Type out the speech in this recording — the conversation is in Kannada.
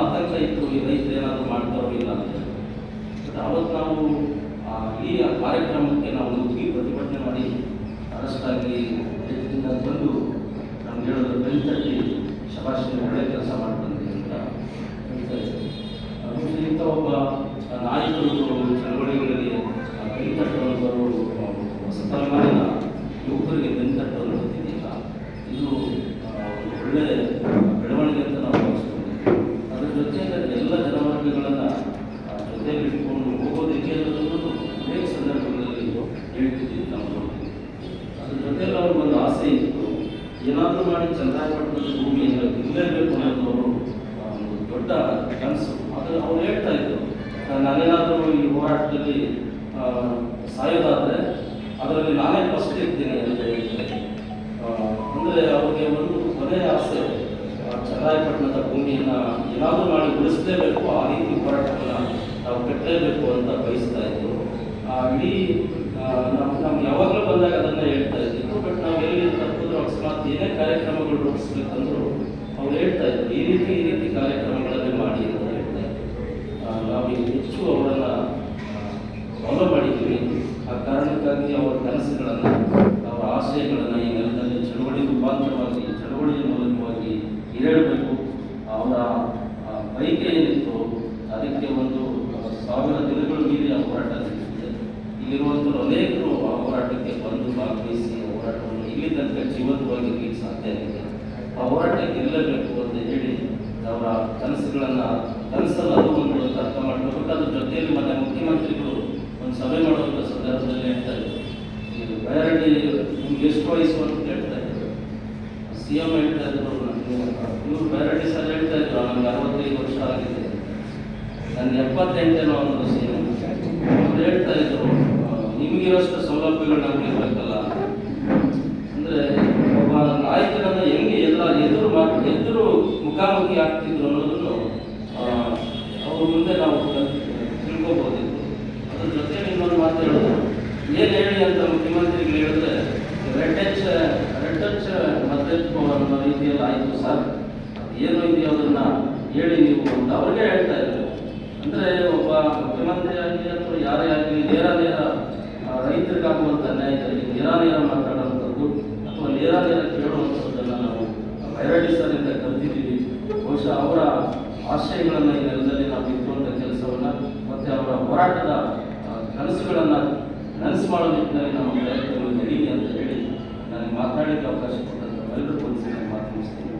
ಆತಂಕ ಇತ್ತು ಈ ರೈತರು ಏನಾದರೂ ಮಾಡ್ತಾರೋ ಇಲ್ಲ ಅಂತ. ಬಟ್ ಅವತ್ತು ನಾವು ಈ ಕಾರ್ಯಕ್ರಮಕ್ಕೆ ನಾವು ನುಗ್ಗಿ ಪ್ರತಿಭಟನೆ ಮಾಡಿ ಅರೆಸ್ಟ್ ಆಗಿ ಬಂದು ನಮ್ಗೆ ಹೇಳಿದ್ರು ಬೆಲ್ ತಟ್ಟಿ ಶಬಾಷ್ ನೀವು ಒಳ್ಳೆ ಕೆಲಸ ಮಾಡ್ಬಂದ್ರಿ ಅಂತ ಹೇಳ್ತಾ ಇದ್ದೀವಿ ಇಂಥ ಒಬ್ಬ ನಾಯಕರು ಹೇಳ್ತಿದ್ದೀವಿ ನಾವು ಅದ್ರ ಜೊತೆಲಿ ಅವ್ರಿಗೆ ಒಂದು ಆಸೆ ಇತ್ತು. ಏನಾದರೂ ಮಾಡಿ ಚಂದ್ರಾಯಪಟ್ಟಣದ ಭೂಮಿಯನ್ನು ಇರಲೇಬೇಕು ಅನ್ನೋದು ಅವರು ಒಂದು ದೊಡ್ಡ ಕನಸು. ಆದರೆ ಅವ್ರು ಹೇಳ್ತಾ ಇದ್ದರು ನಾನೇನಾದರೂ ಈ ಹೋರಾಟದಲ್ಲಿ ಸಾಯೋದಾದರೆ ಅದರಲ್ಲಿ ನಾನೇ ಫಸ್ಟ್ ಇರ್ತೀನಿ ಅಂತ ಹೇಳ್ತಾರೆ ಅಂದರೆ ಅವ್ರಿಗೆ ಒಂದು ಕೊನೆಯ ಆಸೆ ಚಂದ್ರಾಯಪಟ್ಟಣದ ಭೂಮಿಯನ್ನು ಏನಾದರೂ ಮಾಡಿ ಉಳಿಸಲೇಬೇಕು ಆ ರೀತಿ ಹೋರಾಟವನ್ನು ನಾವು ಕಟ್ಟಲೇಬೇಕು ಅಂತ ಬಯಸ್ತಾ ಇದ್ರು. ಆ, ಇಡೀ ನಾವು ನಮ್ಗೆ ಯಾವಾಗಲೂ ಬಂದಾಗ ಅದನ್ನು ಹೇಳ್ತಾ ಇದ್ದಿತ್ತು ಬಟ್ ನಾವು ಎಲ್ಲಿ ತಪ್ಪಿದ್ರು ಅಕಸ್ಮಾತ್ ಏನೇ ಕಾರ್ಯಕ್ರಮಗಳು ರೂಪಿಸ್ಬೇಕಂದ್ರು ಅವ್ರು ಹೇಳ್ತಾ ಇದ್ರು. ಈ ರೀತಿ ಈ ರೀತಿ ಕಾರ್ಯಕ್ರಮಗಳನ್ನು ಮಾಡಿ ಅಂತ ಹೇಳ್ತಾ ಇದ್ರು. ಆ, ನಾವು ಹೆಚ್ಚು ಅವರನ್ನು ಫಾಲೋ ಮಾಡಿದ್ದೀವಿ ಆ ಕಾರಣಕ್ಕಾಗಿ ಅವರ ಕನಸುಗಳನ್ನು ಅವರ ಆಶಯಗಳನ್ನು ಈ ನೆಲದಲ್ಲಿ ಚಳವಳಿ ರೂಪಾಂತರವಾಗಿ ಚಳವಳಿಯ ಮೂಲಕವಾಗಿ ಹಿರೇಳಬೇಕು ಅವರ ಆ, ಬೈಕೆ ಏನಿತ್ತು ಅದಕ್ಕೆ ಒಂದು ಆ, ಸಾವಿರ ದಿನಗಳು ಮೀರಿ ಆ ಹೋರಾಟ ನಡೆದಿದೆ ಇಲ್ಲಿರುವಂಥವ್ರು ಅನೇಕರು ಆ ಹೋರಾಟಕ್ಕೆ ಬಂದು ಭಾಗವಹಿಸಿ ಹೋರಾಟವನ್ನು ಇಲ್ಲಿ ತನಕ ಜೀವಂತವಾಗಿ ಸಾಧ್ಯ ಆಗಿದೆ ಆ ಹೋರಾಟಕ್ಕೆ ನಿಲ್ಲಬೇಕು ಅಂತ ಹೇಳಿ ಅವರ ಕನಸುಗಳನ್ನ ಕನಸಲ್ಲ ಅದು ಒಂದು ಅರ್ಥ ಮಾಡ್ಕೋಬೇಕು ಅದ್ರ ಜೊತೆಯಲ್ಲಿ ಮತ್ತೆ ಮುಖ್ಯಮಂತ್ರಿಗಳು ಒಂದು ಸಭೆ ಮಾಡುವಂಥ ಸಂದರ್ಭದಲ್ಲಿ ಹೇಳ್ತಾ ಇದ್ರು. ಇದು ಬಯಾರಡ್ಡಿ ನಿಮ್ಗೆ ಎಷ್ಟು ವಯಸ್ಸು ಅಂತ ಕೇಳ್ತಾ ಇದ್ರು. ಸಿ ಎಂ ಹೇಳ್ತಾ ಇದ್ರು ಇವರು ಬಯಾರಡ್ಡಿ ಸರ್ ಹೇಳ್ತಾ ಇದ್ರು ನನಗೆ ಅರವತ್ತೈದು ವರ್ಷ ಆಗಿದೆ. ನನ್ನ ಎಪ್ಪತ್ತೆಂಟೇನೋ ಅನ್ನೋದು ಸಿ ಎಂ ಹೇಳ್ತಾ ಇದ್ರು ನಿಮಗಿರೋಷ್ಟು ಸೌಲಭ್ಯಗಳು ನಮ್ಗೆ ಇರಬೇಕಲ್ಲ ಅಂದ್ರೆ ಒಬ್ಬ ನಾಯಕರನ್ನ ಹೆಂಗೆ ಎಲ್ಲ ಎದುರು ಮಾಡಿ ಎದುರು ಮುಖಾಮುಖಿ ಆಗ್ತಿದ್ರು ಅನ್ನೋದನ್ನು ಅವ್ರ ಮುಂದೆ ನಾವು ತಿಳ್ಕೊಬೋದಿತ್ತು. ಅದ್ರ ಜೊತೆ ಇನ್ನೊಂದು ಮಾತು ಹೇಳೋದು, ಏನು ಹೇಳಿ ಅಂತ ಮುಖ್ಯಮಂತ್ರಿಗಳು ಹೇಳಿದ್ರೆ ರೆಡ್ ಟಚ್ ರೆಡ್ ಟಚ್ ಅನ್ನೋ ರೀತಿಯಲ್ಲಿ ಆಯಿತು ಸರ್. ಏನು ಇದೆಯೋ ಅದನ್ನ ಹೇಳಿ ನೀವು ಅಂತ ಅವ್ರಿಗೆ ಹೇಳ್ತಾ ಇದ್ರು. ಅಂದ್ರೆ ಒಬ್ಬ ಮುಖ್ಯಮಂತ್ರಿ ಆಗಲಿ ಅಥವಾ ಯಾರೇ ಆಗಲಿ, ನೇರ ನೇರ ರೈತರಿಗಾಗುವಂಥ ನ್ಯಾಯದಲ್ಲಿ ನೇರ ನೇರ ಮಾತಾಡುವಂಥದ್ದು ಅಥವಾ ನೇರ ಕೇಳುವಂಥದ್ದನ್ನು ನಾವು ಸರ್ ಅಂತ ಕರೆದಿದ್ದೀವಿ ಬಹುಶಃ ಅವರ ಆಶಯಗಳನ್ನು ಈ ನೆಲದಲ್ಲಿ ನಾವು ಇಟ್ಟುವಂಥ ಕೆಲಸವನ್ನು ಮತ್ತು ಅವರ ಹೋರಾಟದ ಕನಸುಗಳನ್ನು ನನಸು ಮಾಡೋ ನಿಟ್ಟಿನಲ್ಲಿ ನಮ್ಮ ಪ್ರಯತ್ನಗಳು ನಡೀಲಿ ಅಂತ ಹೇಳಿ ನನಗೆ ಮಾತಾಡಲಿಕ್ಕೆ ಅವಕಾಶ ಕೊಟ್ಟಂತ ಎಲ್ಲರೂ ಮಾತು ಮುಗಿಸ್ತೀನಿ